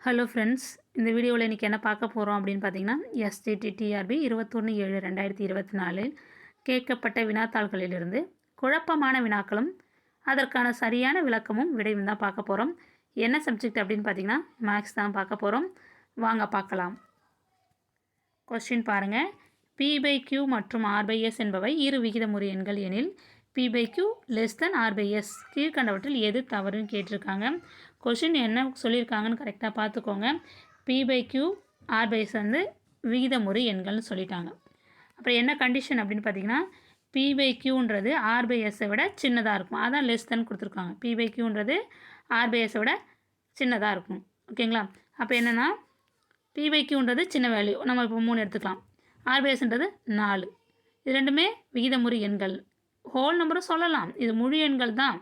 Hello friends இந்த வீடியோவில் இன்றைக்கி என்ன பார்க்க போகிறோம் அப்படின்னு பார்த்தீங்கன்னா எஸ்டிடிடிஆர்பி இருபத்தொன்று ஏழு ரெண்டாயிரத்தி இருபத்தி நாலில் கேட்கப்பட்ட வினாத்தாள்களிலிருந்து குழப்பமான வினாக்களும் அதற்கான சரியான விளக்கமும் விடையும் தான் பார்க்க போகிறோம் என்ன சப்ஜெக்ட் அப்படின்னு பார்த்தீங்கன்னா மேக்ஸ் தான் பார்க்க போகிறோம் வாங்க பார்க்கலாம். கொஸ்டின் பாருங்கள் பி பை கியூ மற்றும் ஆர் பை எஸ் என்பவை இரு விகிதமுறை எண்கள் எனில் P by Q less than R by S கீழ்கண்டவற்றில் எது தவறுன்னு கேட்டிருக்காங்க. கொஷின் என்ன சொல்லியிருக்காங்கன்னு கரெக்டாக பார்த்துக்கோங்க. P by Q R by S வந்து விகிதமுறை எண்கள்னு சொல்லிட்டாங்க. அப்புறம் என்ன கண்டிஷன் அப்படின்னு பார்த்தீங்கன்னா பி பை கியூன்றது ஆர் பை எஸ்ஸை விட சின்னதாக இருக்கும். அதான் லெஸ் தென் கொடுத்துருக்காங்க. பி பை கியூன்றது ஆர் பை எஸ்ஸை விட சின்னதாக இருக்கும். ஓகேங்களா அப்போ என்னென்னா பி பை கியூன்றது சின்ன வேல்யூ நம்ம இப்போ மூணு எடுத்துக்கலாம். ஆர்பிஎஸ்ன்றது நாலு. இது ரெண்டுமே விகிதமுறை எண்கள். ஹோல் நம்பரும் சொல்லலாம். இது முழு எண்கள் தான்.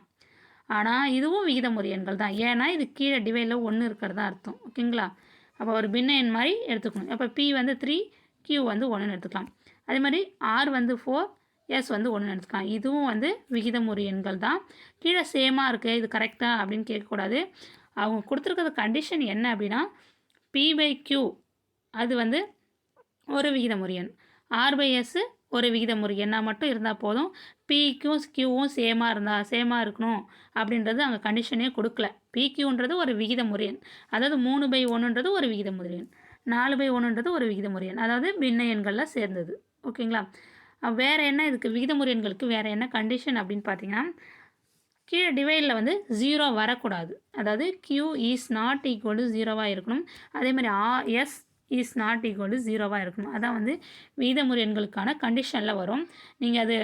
ஆனால் இதுவும் விகிதமுறை எண்கள் தான். ஏன்னா இது கீழே டிவைடில் ஒன்று இருக்கிறதா அர்த்தம். ஓகேங்களா அப்போ ஒரு பின்ன எண் மாதிரி எடுத்துக்கணும். அப்போ பி வந்து த்ரீ கியூ வந்து ஒன்றுன்னு எடுத்துக்கலாம். அதே மாதிரி ஆர் வந்து ஃபோர் எஸ் வந்து ஒன்று எடுத்துக்கலாம். இதுவும் வந்து விகிதமுறை எண்கள் தான். கீழே சேமாக இருக்குது இது கரெக்டாக அப்படின்னு கேட்கக்கூடாது. அவங்க கொடுத்துருக்கிறது கண்டிஷன் என்ன அப்படின்னா பி பை கியூ அது வந்து ஒரு விகிதமுறை எண். ஆர் பை எஸ்ஸு ஒரு விகிதமுறு எண்ணாக மட்டும் இருந்தால் போதும். பிக்கும் கியூவும் சேமாக இருந்தால் சேமாக இருக்கணும் அப்படின்றது அங்கே கண்டிஷனே கொடுக்கல. பிக்யூன்றது ஒரு விகித முறையன் அதாவது மூணு பை ஒன்றுன்றது ஒரு விகித முறையன் நாலு பை ஒன்றுன்றது ஒரு விகித முறையன் அதாவது பின்ன எண்களில் சேர்ந்தது. ஓகேங்களா? வேறு என்ன இதுக்கு? விகித முறையன்களுக்கு வேறு என்ன கண்டிஷன் அப்படின்னு பார்த்தீங்கன்னா கீழே டிவைடில் வந்து ஜீரோ வரக்கூடாது. அதாவது Q is not equal to ஜீரோவாக இருக்கணும். அதே மாதிரி ஆ S is not equal to ஜீரோவாக இருக்கணும் அதான் வந்து விகிதமுறை எண்களுக்கான கண்டிஷனில் வரும். நீங்கள் அது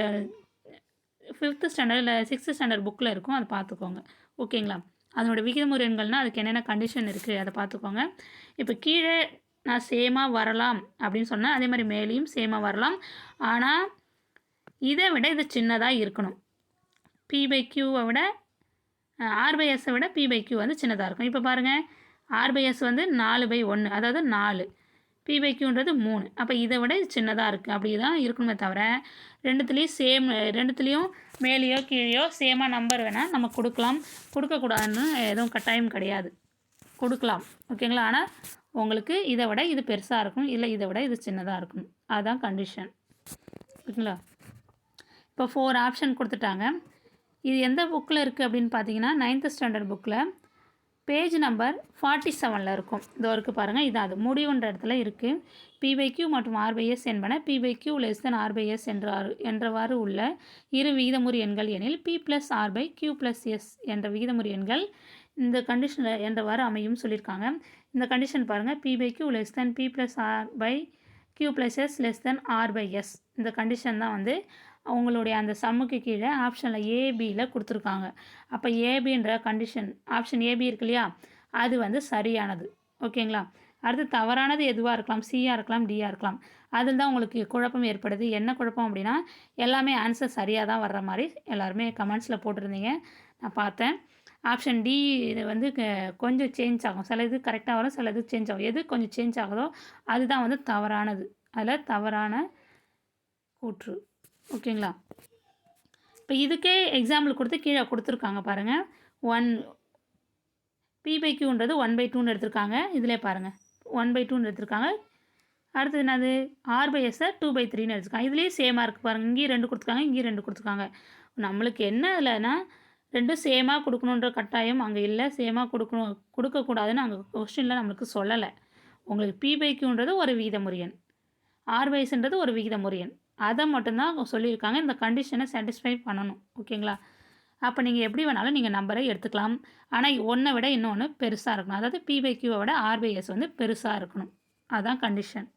ஃபிஃப்த்து ஸ்டாண்டர்ட் இல்லை சிக்ஸ்த்து ஸ்டாண்டர்ட் புக்கில் இருக்கும் அதை பார்த்துக்கோங்க. ஓகேங்களா அதனோட விகிதமுறை எண்கள்னால் அதுக்கு என்னென்ன கண்டிஷன் இருக்குது அதை பார்த்துக்கோங்க. இப்போ கீழே நான் சேமாக வரலாம் அப்படின்னு சொன்னேன் அதே மாதிரி மேலேயும் சேமாக வரலாம். ஆனால் இதை விட இது சின்னதாக இருக்கணும். பி பை கியூவை விட ஆர் பை எஸ்ஸை விட பி பை கியூ வந்து சின்னதாக இருக்கும். இப்போ பாருங்கள் ஆர் பை எஸ் வந்து நாலு பை ஒன்று அதாவது நாலு. பி பை கியூன்றது மூணு. அப்போ இதை விட இது சின்னதாக இருக்குது அப்படி தான் இருக்கணுமே தவிர ரெண்டுத்துலேயும் சேம் ரெண்டுத்துலேயும் மேலேயோ கீழேயோ சேமாக நம்பர் வேணால் நம்ம கொடுக்கலாம். கொடுக்கக்கூடாதுன்னு எதுவும் கட்டாயம் கிடையாது. கொடுக்கலாம். ஓகேங்களா? ஆனால் உங்களுக்கு இதை விட இது பெருசாக இருக்கும் இல்லை இதை விட இது சின்னதாக இருக்கணும். அதுதான் கண்டிஷன் ஓகேங்களா? இப்போ ஃபோர் ஆப்ஷன் கொடுத்துட்டாங்க. இது எந்த புக்கில் இருக்குது அப்படின்னு பார்த்தீங்கன்னா நைன்த்து ஸ்டாண்டர்ட் புக்கில் பேஜ் நம்பர் ஃபார்ட்டி செவனில் இருக்கும். இதோ இருக்குது பாருங்கள் இது அது. முடிவுன்ற இடத்துல இருக்குது பிபைக்யூ மற்றும் ஆர்பைஎஸ் என்பன பிபைக்யூ லெஸ் தென் ஆர்பைஎஸ் என்றார் என்றவாறு உள்ள இரு விகிதமுறி எண்கள் எனில் P plus R by Q plus S என்ற விகிதமுறி எண்கள் இந்த கண்டிஷனில் என்றவாறு அமையும் சொல்லியிருக்காங்க இந்த கண்டிஷன் பாருங்கள் P by Q less than P plus R by Q plus S less than R by S இந்த கண்டிஷன் தான் வந்து அவங்களுடைய அந்த சம்முக்கு கீழே ஆப்ஷனில் ஏபியில் கொடுத்துருக்காங்க. அப்போ ஏபின்ற கண்டிஷன் ஆப்ஷன் ஏபி இருக்கு இல்லையா? அது வந்து சரியானது. ஓகேங்களா? அடுத்து தவறானது எதுவாக இருக்கலாம்? சியாக இருக்கலாம்? டியாக இருக்கலாம். அதில் தான் உங்களுக்கு குழப்பம் ஏற்படுது. என்ன குழப்பம் அப்படின்னா எல்லாமே ஆன்சர் சரியாக தான் வர்ற மாதிரி எல்லாருமே கமெண்ட்ஸில் போட்டிருந்தீங்க. நான் பார்த்தேன். ஆப்ஷன் டி இது வந்து கொஞ்சம் சேஞ்ச் ஆகும். சில இது கரெக்டாக வரும் சில இது சேஞ்ச் ஆகும். எது கொஞ்சம் சேஞ்ச் ஆகுதோ அதுதான் வந்து தவறானது. அதில் தவறான கூற்று. ஓகேங்களா? இப்போ இதுக்கே எக்ஸாம்பிள் கொடுத்து கீழே கொடுத்துருக்காங்க பாருங்கள் ஒன் பி பை கியூன்றது ஒன் பை டூன்னு எடுத்திருக்காங்க. இதிலே பாருங்கள் ஒன் பை டூன்னு எடுத்திருக்காங்க. அடுத்தது என்னது? ஆர் பை எஸ்ஸை டூ பை த்ரீன்னு எடுத்துருக்காங்க. இதுலேயே சேமாக இருக்குது பாருங்கள் இங்கேயும் ரெண்டு கொடுத்துருக்காங்க. இங்கேயும் ரெண்டு கொடுத்துருக்காங்க. நம்மளுக்கு என்ன இல்லைன்னா ரெண்டும் சேமாக கொடுக்கணுன்ற கட்டாயம் அங்கே இல்லை. சேமாக கொடுக்கணும் கொடுக்கக்கூடாதுன்னு அங்கே கொஸ்டினில் நம்மளுக்கு சொல்லலை. உங்களுக்கு பி பை கியூன்றது ஒரு விகித முறையன் ஆர் பைஸ்ன்றது ஒரு விகித முறையன் அதை மட்டும்தான் சொல்லியிருக்காங்க. இந்த கண்டிஷனை சாட்டிஸ்ஃபை பண்ணணும். ஓகேங்களா? அப்போ நீங்கள் எப்படி வேணாலும் நீங்கள் நம்பரை எடுத்துக்கலாம். ஆனால் ஒன்றை விட இன்னொன்று பெருசாக இருக்கணும். அதாவது பிபிக்யூவை விட ஆர்பிஎஸ் வந்து பெருசாக இருக்கணும். அதுதான் கண்டிஷன்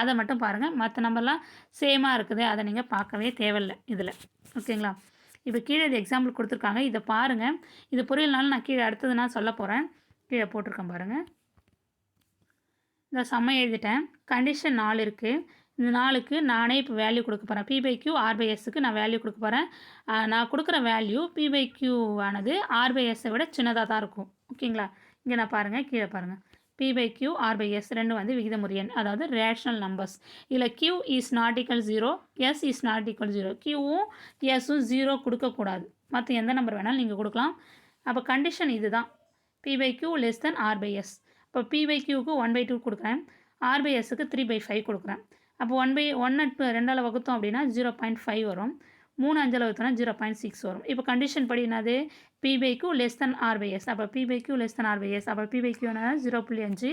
அதை மட்டும் பாருங்கள் மற்ற நம்பர்லாம் சேமாக இருக்குது. அதை நீங்கள் பார்க்கவே தேவையில்லை இதில். ஓகேங்களா? இப்போ கீழே இது எக்ஸாம்பிள் கொடுத்துருக்காங்க. இதை பாருங்கள் இது புரியலனாலும் நான் கீழே அடுத்தது நான் சொல்ல போகிறேன் கீழே போட்டிருக்கேன் பாருங்கள் இந்த செம்ம எழுதிட்டேன். கண்டிஷன் நாலு இருக்குது இந்த நாளுக்கு நானே இப்போ வேல்யூ கொடுக்க போகிறேன் P by Q R by எஸ்ஸுக்கு நான் வேல்யூ கொடுக்க போகிறேன் நான் கொடுக்குற வேல்யூ பி பை கியூ ஆனது ஆர் பை எஸ்ஸை விட சின்னதாக தான் இருக்கும். ஓகேங்களா? இங்கே நான் பாருங்கள் கீழே பாருங்கள் P by Q R by S ரெண்டு வந்து விகிதமுறு எண் அதாவது ரேஷ்னல் நம்பர்ஸ் இதில் Q is not equal zero S is not equal zero கியூவும் எஸ்ஸும் ஜீரோ கொடுக்கக்கூடாது மற்ற எந்த நம்பர் வேணாலும் நீங்கள் கொடுக்கலாம். அப்போ கண்டிஷன் இதுதான். P by Q less than R by S இப்போ பி பை கியூக்கு ஒன் பை டூ கொடுக்குறேன். ஆர் பை எஸ்ஸுக்கு த்ரீ பை ஃபைவ் கொடுக்குறேன். அப்போ ஒன் பை ஒன் அட் ரெண்டால் வகுத்தோம் அப்படின்னா ஜீரோ பாயிண்ட் ஃபைவ் வரும். மூணு அஞ்சில் வகுத்தோம்னா ஜீரோ பாயிண்ட் சிக்ஸ் வரும். இப்போ கண்டிஷன் படி என்னது? P by Q less than R by S அப்போ P by Q less than R by S அப்போ பி பை கியூ ஜீரோ புள்ளி அஞ்சு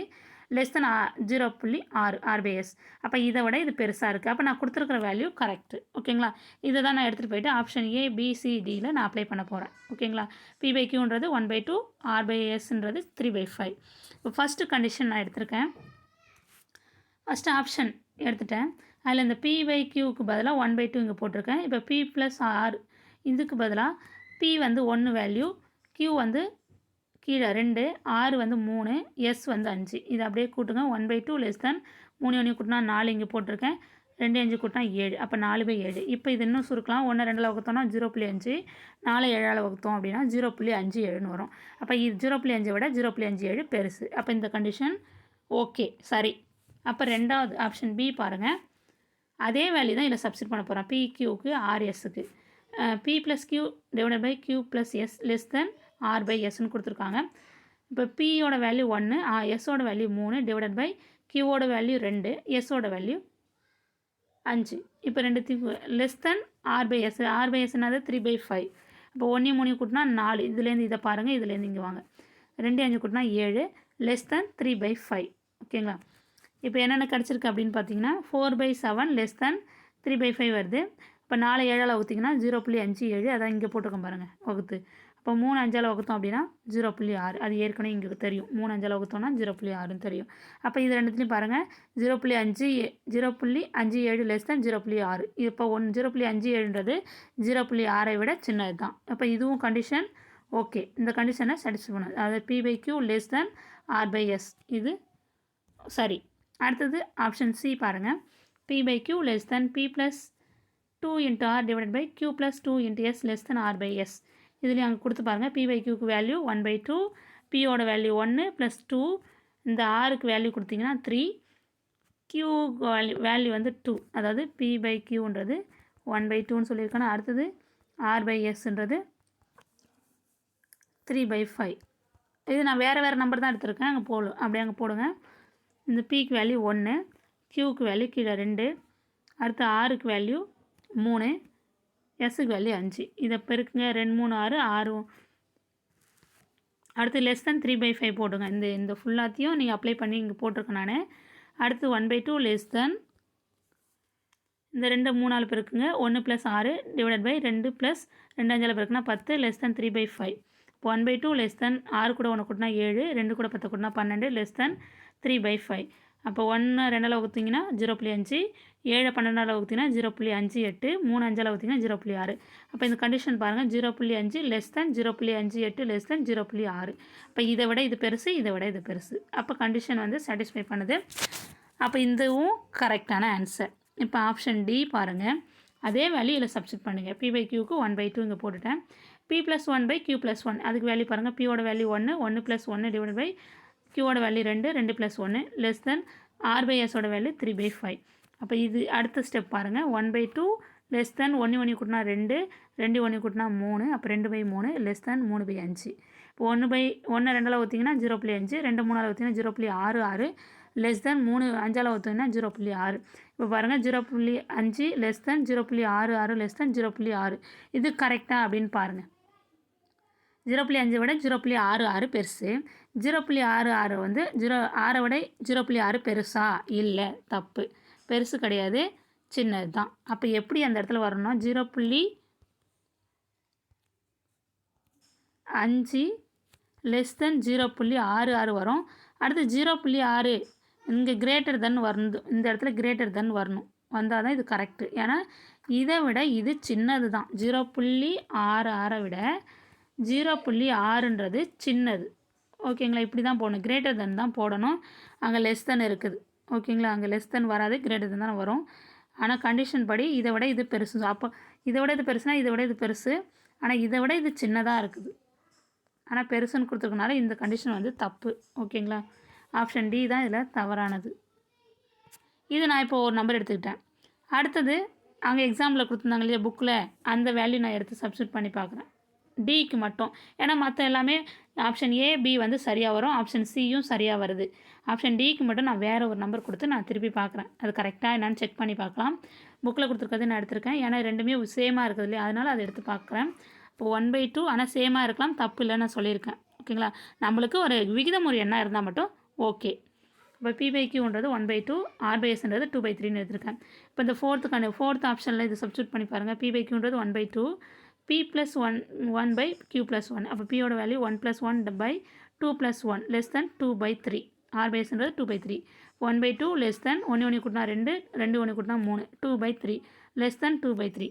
லெஸ் தன் ஜீரோ புள்ளி ஆறு ஆர்பிஎஸ் அப்போ இதை விட இது பெருசாக இருக்குது அப்போ நான் கொடுத்துருக்குற வேல்யூ கரெக்ட் ஓகேங்களா இதை தான் நான் எடுத்துகிட்டு போயிட்டு ஆப்ஷன் ஏ பிசிடியில் நான் அப்ளை பண்ண போகிறேன் ஓகேங்களா P by கியூன்றது one by two R by எஸ்ன்றது three by five இப்போ ஃபஸ்ட்டு கண்டிஷன் நான் எடுத்திருக்கேன். ஃபஸ்ட்டு ஆப்ஷன் எடுத்துட்டேன். அதில் இந்த பி பை கியூக்கு பதிலாக ஒன் பை டூ இங்கே போட்டிருக்கேன். இப்போ பி ப்ளஸ் ஆர் இதுக்கு பதிலாக பி வந்து ஒன்று வேல்யூ கியூ வந்து கீழே ரெண்டு ஆறு வந்து மூணு எஸ் வந்து அஞ்சு. இது அப்படியே கூட்டுங்க. One by two less than மூணு ஒன்று கூட்டினா நாலு இங்கே போட்டிருக்கேன். ரெண்டு அஞ்சு கூட்டினா ஏழு. அப்போ நாலு பை ஏழு. இப்போ இது இன்னும் சுருக்கலாம். ஒன்று ரெண்டில் வகுத்தோம்னா ஜீரோ புள்ளி அஞ்சு. நாலு ஏழால் வகுத்தோம் அப்படின்னா ஜீரோ புள்ளி அஞ்சு ஏழுன்னு வரும். அப்போ இது ஜீரோ புள்ளி அஞ்சை விட ஜீரோ புள்ளி அஞ்சு ஏழு பெருசு. அப்போ இந்த கண்டிஷன் ஓகே சரி. அப்போ ரெண்டாவது ஆப்ஷன் பி பாருங்கள் அதே வேல்யூ தான் இதில் சப்ஸ்டிட் பண்ண போகிறோம் பி கியூக்கு ஆர்எஸ்க்கு P plus Q divided by Q plus S less than R by எஸ்ன்னு கொடுத்துருக்காங்க. இப்போ பியோட வேல்யூ ஒன்று எஸ்ஸோட வேல்யூ மூணு டிவைடட் பை கியூவோட வேல்யூ ரெண்டு எஸ்ஸோட வேல்யூ அஞ்சு. இப்போ ரெண்டுத்தையும் less than R by S R by எஸ்னாது three by five இப்போ ஒன்றே மூணு கூட்டினா நாலு. இதுலேருந்து இதை பாருங்கள் இதுலேருந்து இங்கே வாங்க. ரெண்டு அஞ்சு கூட்டினா ஏழு. Less than three by five ஓகேங்களா இப்போ என்னென்ன கிடச்சிருக்கு அப்படின்னு பார்த்தீங்கன்னா four by seven less than three by five வருது. இப்போ நாலு ஏழால் வகுத்திங்கன்னா ஜீரோ புள்ளி அஞ்சு ஏழு அதான் இங்கே போட்டிருக்கோம் பாருங்கள் வகுத்து. இப்போ மூணு அஞ்சால் வகுத்தோம் அப்படின்னா ஜீரோ புள்ளி ஆறு. அது ஏற்கனவே இங்கே தெரியும். மூணு அஞ்சால் வகுத்தோம்னா ஜீரோ புள்ளி ஆறுன்னு தெரியும். அப்போ இது ரெண்டுத்துலையும் பாருங்கள் ஜீரோ புள்ளி அஞ்சு ஜீரோ புள்ளி அஞ்சு ஏழு லெஸ் தான் ஜீரோ புள்ளி ஆறு. இப்போ ஒன் ஜீரோ புள்ளி அஞ்சு ஏழுன்றது ஜீரோ புள்ளி ஆறை விட சின்னது தான். அப்போ இதுவும் கண்டிஷன் ஓகே இந்த கண்டிஷனை சாட்டிஸ்ஃபை பண்ணுது அதாவது P by Q less than R by S இது சரி அடுத்தது ஆப்ஷன் சி பாருங்கள் P by Q less than P plus two into R divided by Q plus two into S less than R by S இதுலேயும் அங்கே கொடுத்து பாருங்கள் B by கியூக்கு value one by two பியோட வேல்யூ ஒன்று plus two இந்த ஆருக்கு value கொடுத்தீங்கன்னா த்ரீ கியூ வேல்யூ வேல்யூ வந்து டூ அதாவது பி பை கியூன்றது ஒன் பை டூன்னு சொல்லியிருக்கேன்னா அடுத்தது ஆர் பை எஸ்ன்றது த்ரீ பை ஃபைவ் இது நான் வேறு வேறு நம்பர் தான் எடுத்திருக்கேன். அங்கே போடும் அப்படியே அங்கே போடுங்க. இந்த பிக்கு வேல்யூ ஒன்று கியூக்கு வேல்யூ கீழே ரெண்டு அடுத்து ஆறுக்கு வேல்யூ மூணு எஸ்ஸுக்கு வேல்யூ அஞ்சு. இதை பெருக்குங்க ரெண்டு மூணு ஆறு ஆறு. அடுத்து less than three by five போடுங்க. இந்த இந்த ஃபுல்லாத்தையும் நீங்கள் அப்ளை பண்ணி இங்கே போட்டிருக்கேன் நான். அடுத்து one by two less than இந்த ரெண்டு மூணால் பெருக்குங்க ஒன்று ப்ளஸ் ஆறு டிவைடட் பை ரெண்டு ப்ளஸ் ரெண்டு அஞ்சால் பெருக்குனா பத்து less than three by five one by two less than ஆறு கூட ஒன்று கூட்டினா ஏழு ரெண்டு கூட பத்து கூட்டினா பன்னெண்டு less than three by five அப்போ ஒன்று ரெண்டால் வகுத்திங்கன்னா ஜீரோ புள்ளி அஞ்சு ஏழு பன்னெண்டால் வகுத்திங்கன்னா ஜீரோ புள்ளி அஞ்சு எட்டு மூணு அஞ்சால் வகுத்திங்கன்னா ஜீரோ புள்ளி ஆறு. அப்போ இந்த கண்டிஷன் பாருங்கள் ஜீரோ புள்ளி அஞ்சு லெஸ் தேன் ஜீரோ புள்ளி அஞ்சு எட்டு லெஸ் தேன் ஜீரோ புள்ளி ஆறு. அப்போ இதை விட இது பெருசு இதை விட இது பெருசு. அப்போ கண்டிஷன் வந்து சாட்டிஸ்ஃபை பண்ணுது. அப்போ இதுவும் கரெக்டான ஆன்சர் இப்போ ஆப்ஷன் டி பாருங்கள் அதே வேல்யூ இதில் சப்ஸ்டிட் பண்ணுங்கள் பி பை கியூக்கு ஒன் பை டூ இங்கே போட்டுட்டேன். P plus one by Q plus one அதுக்கு வேல்யூ பாருங்கள் பியோட வேல்யூ ஒன்று ஒன்று ப்ளஸ் ஒன்று டிவைட் பை கியூவோட வேல்யூ ரெண்டு ரெண்டு ப்ளஸ் ஒன்று லெஸ் தென் ஆர் பை எஸோட வேல்யூ த்ரீ பை ஃபைவ் அப்போ இது அடுத்த ஸ்டெப் பாருங்கள் one by two less than ஒன்று ஒன்று கூட்டினா ரெண்டு ரெண்டு ஒன்று கூட்டினா மூணு அப்போ ரெண்டு பை மூணு லெஸ் தென் மூணு பை அஞ்சு. இப்போ ஒன்று பை ஒன்று ரெண்டில் ஊற்றிங்கன்னா ஜீரோ புள்ளி அஞ்சு ரெண்டு மூணால் ஊற்றிங்கன்னா ஜீரோ புள்ளி ஆறு ஆறு லெஸ் தென் மூணு அஞ்சால் ஊற்றிங்கன்னா ஜீரோ புள்ளி ஆறு. இப்போ பாருங்கள் ஜீரோ புள்ளி அஞ்சு லெஸ் தென் ஜீரோ புள்ளி ஆறு ஆறு லெஸ் தென் ஜீரோ புள்ளி ஆறு. இது கரெக்டாக அப்படின்னு பாருங்கள் ஜீரோ புள்ளி அஞ்சை விட ஜீரோ புள்ளி ஆறு ஆறு பெருசு. ஜீரோ புள்ளி ஆறு ஆறு வந்து ஜீரோ ஆறை விட ஜீரோ புள்ளி ஆறு பெருசா? இல்லை தப்பு. பெருசு கிடையாது சின்னது தான் அப்போ எப்படி அந்த இடத்துல வரணும்? ஜீரோ புள்ளி அஞ்சு லெஸ் தென் ஜீரோ புள்ளி ஆறு ஆறு வரும். அடுத்து ஜீரோ புள்ளி ஆறு இங்கே கிரேட்டர் தென் வரணும் இந்த இடத்துல கிரேட்டர் தென் வரணும். வந்தால் தான் இது கரெக்டு ஏன்னா இதை விட இது சின்னது தான் ஜீரோ புள்ளி ஆறு ஆறை விட ஜீரோ புள்ளி ஆறுன்றது சின்னது. ஓகேங்களா? இப்படி தான் போடணும். கிரேட்டர் தென் தான் போடணும். அங்கே லெஸ் தென் இருக்குது. ஓகேங்களா? அங்கே லெஸ் தென் வராது. கிரேட்டர் தென் தான் வரும். ஆனால் கண்டிஷன் படி இதை விட இது பெருசு. அப்போ இதை விட இது பெருசுனா இதை விட இது பெருசு. ஆனால் இதை விட இது சின்னதாக இருக்குது. ஆனால் பெருசுன்னு கொடுத்துருக்கனால இந்த கண்டிஷன் வந்து தப்பு. ஓகேங்களா? ஆப்ஷன் டி தான் இதில் தவறானது. இது நான் இப்போ ஒரு நம்பர் எடுத்துக்கிட்டேன். அடுத்தது அங்கே எக்ஸாமில் கொடுத்துருந்தாங்க இல்லையா புக்கில் அந்த வேல்யூ நான் எடுத்து சப்ஸ்டியூட் பண்ணி பார்க்குறேன். டிக்கு மட்டும். ஏன்னா மற்ற எல்லாமே ஆப்ஷன் ஏ பி வந்து சரியாக வரும். ஆப்ஷன் சியும் சரியாக வருது. ஆப்ஷன் டிக்கு மட்டும் நான் வேறு ஒரு நம்பர் கொடுத்து நான் திருப்பி பார்க்குறேன் அது கரெக்டாக என்னென்னு செக் பண்ணி பார்க்கலாம் புக்கில் கொடுத்துருக்கறது நான் எடுத்திருக்கேன். ஏன்னா ரெண்டுமே சேமாக இருக்குது இல்லையா? அதனால் அதை எடுத்து பார்க்குறேன் இப்போ ஒன் பை டூ ஆனால் சேமாக இருக்கலாம். தப்பு இல்லைன்னு நான் சொல்லியிருக்கேன். ஓகேங்களா நம்மளுக்கு ஒரு விகிதம் ஒரு எண்ணாக இருந்தால் மட்டும் ஓகே இப்போ B by கியூன்றது one by two R by எஸ்ன்றது two by த்ரீன்னு எடுத்திருக்கேன். இப்போ இந்த ஃபோர்த்துக்கான ஃபோர்த் ஆப்ஷனில் இது சப்ஸ்டியூட் பண்ணி பாருங்கள் B by கியூன்றது one by two p plus one one by q plus one அப்போ பியோட value one plus one by two plus one less than two by three r by two by three one by two less than ஒன்று ஒன்று கூட்டினா ரெண்டு ரெண்டு ஒன்று கூட்டினா மூணு. Two by three less than two by three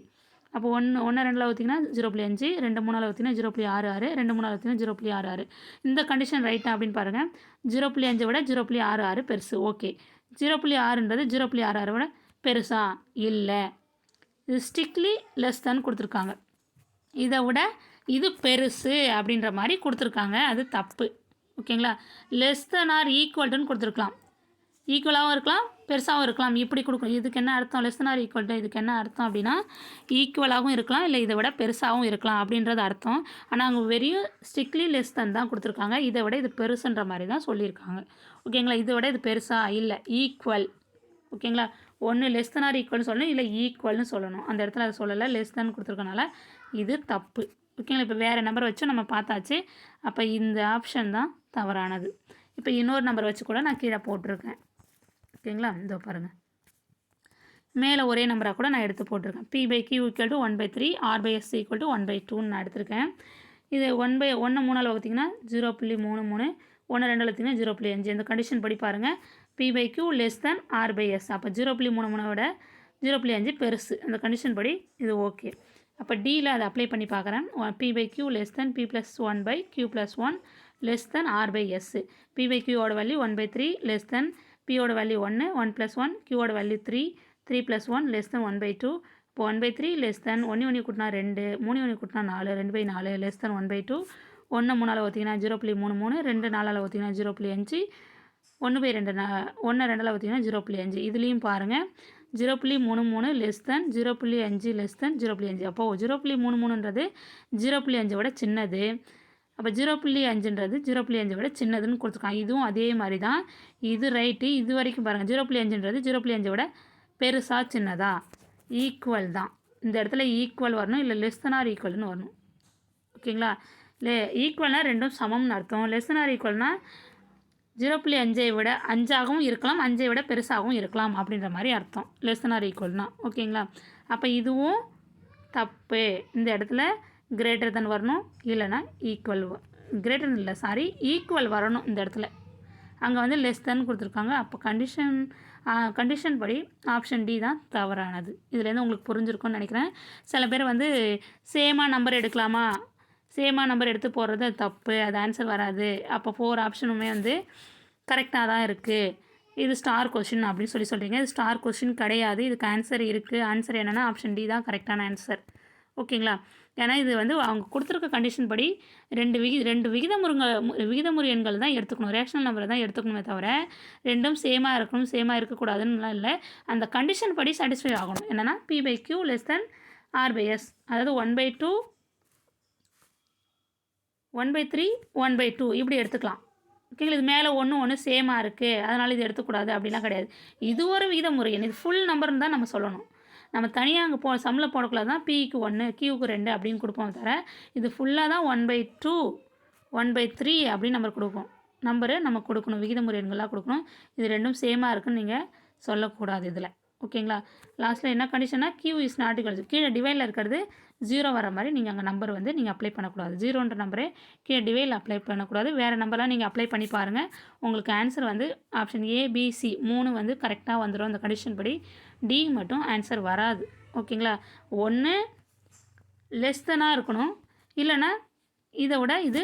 அப்போ ஒன்று ஒன்று ரெண்டில் ஊற்றிங்கன்னா ஜீரோ புள்ளி அஞ்சு ரெண்டு மூணால் ஊற்றினா ஜீரோ புள்ளி ஆறு ஆறு ரெண்டு மூணால் ஊற்றினா ஜீரோ புள்ளி ஆறு ஆறு. இந்த கண்டிஷன் ரைட்டா அப்படின்னு பாருங்கள் ஜீரோ புள்ளி அஞ்சை விட ஜீரோ புள்ளி ஆறு ஆறு பெருசு. ஓகே ஜீரோ புள்ளி ஆறுன்றது ஜீரோ புள்ளி ஆறு ஆறு விட பெருசா? இல்லை. இது ஸ்ட்ரிக்ட்லி லெஸ் தான் கொடுத்துருக்காங்க. இதை விட இது பெருசு அப்படின்ற மாதிரி கொடுத்துருக்காங்க. அது தப்பு. ஓகேங்களா? லெஸ் தென் ஆர் ஈக்குவல்டுன்னு கொடுத்துருக்கலாம். ஈக்குவலாகவும் இருக்கலாம் பெருசாகவும் இருக்கலாம். இப்படி கொடுக்கணும். இதுக்கு என்ன அர்த்தம்? லெஸ் தென் ஆர் ஈக்குவல் இதுக்கு என்ன அர்த்தம் அப்படின்னா ஈக்குவலாகவும் இருக்கலாம் இல்லை இதை விட பெருசாகவும் இருக்கலாம் அப்படின்றது அர்த்தம். ஆனால் அவங்க வெறும் ஸ்ட்ரிக்ட்லி லெஸ் தன் தான் கொடுத்துருக்காங்க. இதை விட இது பெருசுன்ற மாதிரி தான் சொல்லியிருக்காங்க. ஓகேங்களா? இதை விட இது பெருசாக இல்லை. ஈக்குவல் ஓகேங்களா? ஒன்று லெஸ் தன் ஆர் ஈக்குவல்னு சொல்லணும் இல்லை ஈக்குவல்னு சொல்லணும். அந்த இடத்துல அதை சொல்லலை. லெஸ் தன் கொடுத்துருக்கனால இது தப்பு. ஓகேங்களா இப்போ வேறு நம்பர் வச்சும் நம்ம பார்த்தாச்சு. அப்போ இந்த ஆப்ஷன் தான் தவறானது. இப்போ இன்னொரு நம்பர் வச்சு கூட நான் கீழே போட்டிருக்கேன். ஓகேங்களா இதோ பாருங்கள் மேலே ஒரே நம்பராக கூட நான் எடுத்து போட்டிருக்கேன். P by q equal to one by three r by s equal to one by டூன்னு நான் எடுத்திருக்கேன். இது ஒன் பை ஒன்று மூணால் பார்த்தீங்கன்னா ஜீரோ புள்ளி மூணு மூணு ஒன்று ரெண்டில் பார்த்தீங்கன்னா ஜீரோ புள்ளி அஞ்சு. இந்த கண்டிஷன் படி பாருங்கள் p by q less than r by s அப்போ ஜீரோ புள்ளி மூணு மூணை விட ஜீரோ புள்ளி அஞ்சு பெருசு. அந்த கண்டிஷன் படி இது ஓகே அப்போ டியில் அதை அப்ளை பண்ணி பார்க்குறேன். P by q less than p plus one by q plus one less than r by s p by கியூவோட value one by three less than பியோட வேல்யூ ஒன்று one plus one கியூவோட value three three plus one less than one by two இப்போ one by three less than ஒன்று ஒன்று கூட்டினா ரெண்டு மூணு ஒன்று கூட்டினா நாலு ரெண்டு பை நாலு less than one by two ஒன்று மூணால் ஊற்றிங்கன்னா ஜீரோ புள்ளி மூணு மூணு ரெண்டு நாலால் ஊற்றிங்கன்னா ஜீரோ புள்ளி அஞ்சு. ஒன்று பை ரெண்டு நா ஒன்று ரெண்டில் ஊற்றிங்கன்னா ஜீரோ புள்ளி அஞ்சு. இதுலேயும் பாருங்கள் ஜீரோ புள்ளி மூணு மூணு லெஸ் தேன் ஜீரோ புள்ளி அஞ்சு லெஸ் தேன் ஜீரோ புள்ளி அஞ்சு. அப்போது ஜீரோ புள்ளி மூணு மூணுன்றது ஜீரோ புள்ளி அஞ்சை விட சின்னது. அப்போ ஜீரோ புள்ளி அஞ்சுன்றது ஜீரோ புள்ளி அஞ்சை விட சின்னதுன்னு கொடுத்துருக்காங்க. இதுவும் அதே மாதிரி தான் இது ரைட்டு இது வரைக்கும் பாருங்கள் ஜீரோ புள்ளி அஞ்சுன்றது ஜீரோ புள்ளி அஞ்சை விட பெருசாக சின்னதா? ஈக்குவல் தான். இந்த இடத்துல ஈக்குவல் வரணும் இல்லை லெஸ் தன் ஆர் ஈக்குவல்னு வரணும். ஓகேங்களா? இல்லை ஈக்குவல்னால் ரெண்டும் சமம்னு அர்த்தம். லெஸ் தன் ஆர் ஈக்குவல்னால் ஜீரோ புள்ளி அஞ்சை விட அஞ்சாகவும் இருக்கலாம் அஞ்சை விட பெருசாகவும் இருக்கலாம் அப்படின்ற மாதிரி அர்த்தம். லெஸ் ஆர் ஈக்குவல்னா ஓகேங்களா அப்போ இதுவும் தப்பு. இந்த இடத்துல கிரேட்டர் தன் வரணும் இல்லைன்னா ஈக்குவல் கிரேட்டர் இல்லை சாரி ஈக்குவல் வரணும் இந்த இடத்துல. அங்கே வந்து லெஸ் தன் கொடுத்துருக்காங்க. அப்போ கண்டிஷன் கண்டிஷன் படி ஆப்ஷன் டி தான் தவறானது. இதுலேருந்து உங்களுக்கு புரிஞ்சிருக்கும்னு நினைக்கிறேன். சில பேர் வந்து சேமாக நம்பர் எடுக்கலாமா? சேமாக நம்பர் எடுத்து போடுறது தப்பு அது ஆன்சர் வராது. அப்போ ஃபோர் ஆப்ஷனுமே வந்து கரெக்டாக தான் இருக்குது இது ஸ்டார் கொஷின் அப்படின்னு சொல்லி சொல்கிறீங்க இது ஸ்டார் கொஷின் கிடையாது. இதுக்கு ஆன்சர் இருக்குது ஆன்சர் என்னென்னா ஆப்ஷன் டி தான் கரெக்டான ஆன்சர் ஓகேங்களா? ஏன்னா இது வந்து அவங்க கொடுத்துருக்க கண்டிஷன் படி ரெண்டு விகி ரெண்டு விகிதமுருங்க விகிதமுறை எண்கள் தான் எடுத்துக்கணும். ரேஷனல் நம்பரை தான் எடுத்துக்கணுமே தவிர ரெண்டும் சேமாக இருக்கணும் சேமாக இருக்கக்கூடாதுன்னுலாம் இல்லை. அந்த கண்டிஷன் படி சாட்டிஸ்ஃபை ஆகணும். என்னென்னா p by q less than r by s அதாவது one by two one by three one by two இப்படி எடுத்துக்கலாம். ஓகேங்களா இது மேலே ஒன்று ஒன்று சேமாக இருக்குது அதனால் இது எடுத்துக்கூடாது. அப்படிலாம் கிடையாது. இது ஒரு விகித முறை இது ஃபுல் நம்பர்னு தான் நம்ம சொல்லணும். நம்ம தனியாக அங்கே போ சம்மில் போடக்கூடாது தான் பிக்கு ஒன்று கியூக்கு ரெண்டு அப்படின்னு கொடுப்போம் தவிர இது ஃபுல்லாக தான் one by two one by three அப்படின்னு நம்பர் கொடுப்போம். நம்பரு நம்ம கொடுக்கணும். விகித எண்களாக கொடுக்கணும். இது ரெண்டும் சேமாக இருக்குன்னு நீங்கள் சொல்லக்கூடாது இதில். ஓகேங்களா லாஸ்ட்டில் என்ன கண்டிஷன்னா கியூ இஸ் நாட் ஈக்குவல் கீழே டிவைடில் இருக்கிறது ஜீரோ வர மாதிரி நீங்கள் அங்கே நம்பர் வந்து நீங்கள் அப்ளை பண்ணக்கூடாது. ஜீரோன்ற நம்பரே கீழே டிவைடில் அப்ளை பண்ணக்கூடாது. வேறு நம்பர்லாம் நீங்கள் அப்ளை பண்ணி பாருங்கள் உங்களுக்கு ஆன்சர் வந்து ஆப்ஷன் ஏபிசி மூணு வந்து கரெக்டாக வந்துடும் அந்த கண்டிஷன் படி டி மட்டும் ஆன்சர் வராது. ஓகேங்களா ஒன்று லெஸ்தனாக இருக்கணும். இல்லைன்னா இதை விட இது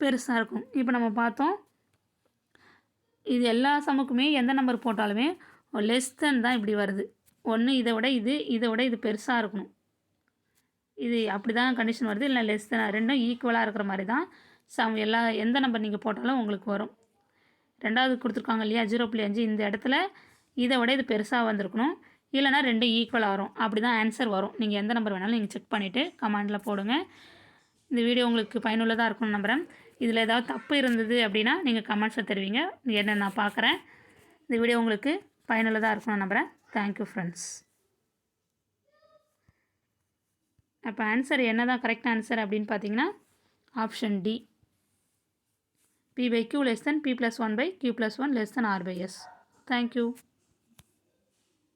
பெருசாக இருக்கும். இப்போ நம்ம பார்த்தோம். இது எல்லா சமுக்குமே எந்த நம்பர் போட்டாலுமே லெஸ் தென் தான் இப்படி வருது. ஒன்று இதை விட இது இதை விட இது பெருசாக இருக்கணும். இது அப்படி தான் கண்டிஷன் வருது இல்லை லெஸ் தான் ரெண்டும் ஈக்குவலாக இருக்கிற மாதிரி தான் சம் எல்லா எந்த நம்பர் நீங்கள் போட்டாலும் உங்களுக்கு வரும். ரெண்டாவது கொடுத்துருக்காங்க இல்லையா ஜீரோ புள்ளி அஞ்சு. இந்த இடத்துல இதை விட இது பெருசாக வந்திருக்கணும். இல்லைனா ரெண்டும் ஈக்குவலாக வரும். அப்படி தான் ஆன்சர் வரும். நீங்கள் எந்த நம்பர் வேணாலும் நீங்கள் செக் பண்ணிவிட்டு கமெண்டில் போடுங்க. இந்த வீடியோ உங்களுக்கு பயனுள்ளதாக இருக்கும்னு நம்புகிறேன் இதில் ஏதாவது தப்பு இருந்தது அப்படின்னா நீங்கள் கமெண்ட்ஸில் தெரிவிங்க. என்ன நான் பார்க்குறேன் இந்த வீடியோ உங்களுக்கு பயனுள்ளதாக இருக்கும்னு நம்புகிறேன் தேங்க்யூ ஃப்ரெண்ட்ஸ் அப்போ ஆன்சர் என்ன தான் கரெக்ட் ஆன்சர் அப்படின்னு பார்த்தீங்கன்னா option D p by q less than p plus one by q plus one less than r by s thank you